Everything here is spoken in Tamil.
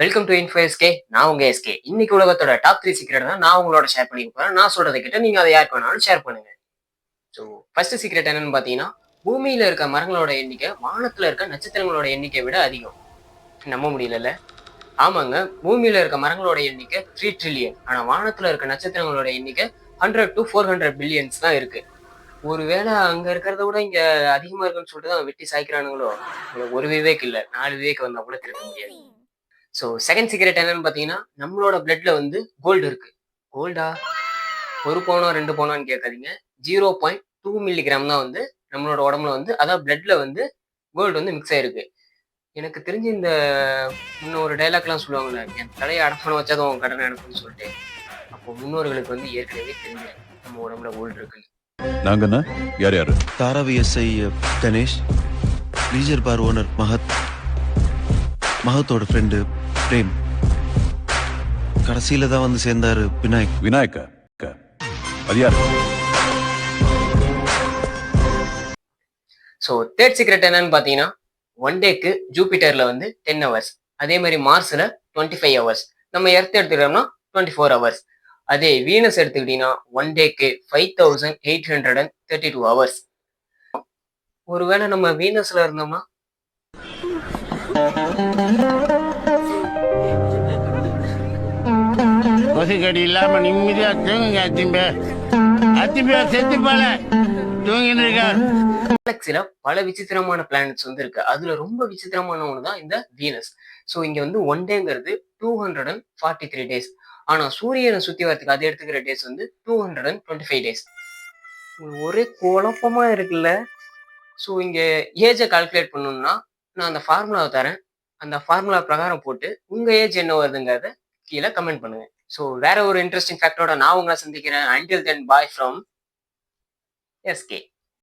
வெல்கம் டு இன்ஃபோ எஸ்கே நான் உங்க எஸ்கே இன்னைக்கு உலகத்தோட டாப் த்ரீ சீக்ரெட் தான் நான் உங்களோட ஷேர் பண்ணிக்க போறேன். நான் சொல்றதை கிட்ட நீங்க அதை யாருக்கு வேணாலும் ஷேர் பண்ணுங்க. ஸோ ஃபர்ஸ்ட் சீக்ரெட் என்னன்னு பார்த்தீங்கன்னா பூமியில இருக்க மரங்களோட எண்ணிக்கை வானத்துல இருக்க நட்சத்திரங்களோட எண்ணிக்கை விட அதிகம். நம்ப முடியலல்ல. ஆமாங்க பூமியில இருக்க மரங்களோட எண்ணிக்கை த்ரீ ட்ரில்லியன் ஆனா வானத்துல இருக்க நட்சத்திரங்களோட எண்ணிக்கை hundred to four hundred billions தான் இருக்கு. ஒருவேளை அங்க இருக்கிறத விட இங்க அதிகமா இருக்குன்னு சொல்லிட்டு தான் வெட்டி சாய்க்கிறானுங்களோ? ஒரு விவேக் இல்ல. நாலு விவேக் வந்தா கூட திருக்க முடியாது. ஸோ செகண்ட் சீக்ரெட் என்னன்னு பார்த்தீங்கன்னா நம்மளோட பிளட்ல வந்து கோல்டு இருக்கு. கோல்டா ஒரு பவுனோ ரெண்டு பவுனோன்னு கேட்காதீங்க. ஜீரோ பாயிண்ட் டூ மில்லிகிராம் தான் வந்து நம்மளோட உடம்புல வந்து அதான் பிளட்ல வந்து கோல்டு வந்து மிக்ஸ் ஆயிருக்கு. எனக்கு தெரிஞ்சு இந்த முன்ன ஒரு டைலாக்லாம் சொல்லுவாங்கல்ல என் தலையை அடமான வச்சாதான் உன் கடனை அனுப்புன்னு சொல்லிட்டு. அப்போ முன்னோர்களுக்கு வந்து ஏற்கனவே தெரிஞ்சு நம்ம உடம்புல கோல்டு இருக்குன்னு. நாங்கண்ணா யார் யாரு? Dharavi SI Ganesh. Leisure bar owner Mahat மஹத்தோட friend Prem கடைசியில தான் வந்து சேர்ந்தாரு விநாயக். விநாயக்கா. அது யாரு ஸோ தேர்ட் சீக்ரெட் என்னன்னு பார்த்தீங்கன்னா ஒன் டேக்கு ஜூபிட்டர்ல வந்து டென் ஹவர்ஸ் அதே மாதிரி மார்ஸ்ல டுவெண்ட்டி ஃபைவ் ஹவர்ஸ் நம்ம எர்த் எடுத்துக்கிட்டோம்னா டுவெண்ட்டி ஃபோர் ஹவர்ஸ் அதே வீனஸ் எடுத்துக்கிட்டீங்கன்னா one take five thousand eight hundred and thirty two hours ஒருவேளை நம்ம வீனஸ்ல இருந்தோம்னா பசுக்கடி இல்லாம நிம்மதியா தூங்குங்க அத்திம்பே. அத்திம்பே செத்து போல. தூங்கின்னு கேலக்சில பல விசித்திரமான பிளானட்ஸ் வந்து இருக்கு. அதுல ரொம்ப விசித்திரமான ஒன்று தான் இந்த வீனஸ் ஸோ இங்க வந்து one டேங்கிறது two hundred and forty three days ஆனா சூரியனை சுத்தி வரதுக்கு அது எடுத்துக்கிற டேஸ் வந்து two hundred and twenty five days ஒரே குழப்பமா இருக்குல்ல. ஸோ இங்க ஏஜை கால்குலேட் பண்ணணும்னா நான் அந்த ஃபார்முலாவை தரேன். அந்த ஃபார்முலா பிரகாரம் போட்டு உங்க ஏஜ் என்ன வருதுங்கிறத கீழே கமெண்ட் பண்ணுங்க. ஸோ வேற ஒரு இன்ட்ரெஸ்டிங் ஃபேக்டரோட நான் உங்களை சந்திக்கிறேன். Until then bye from SK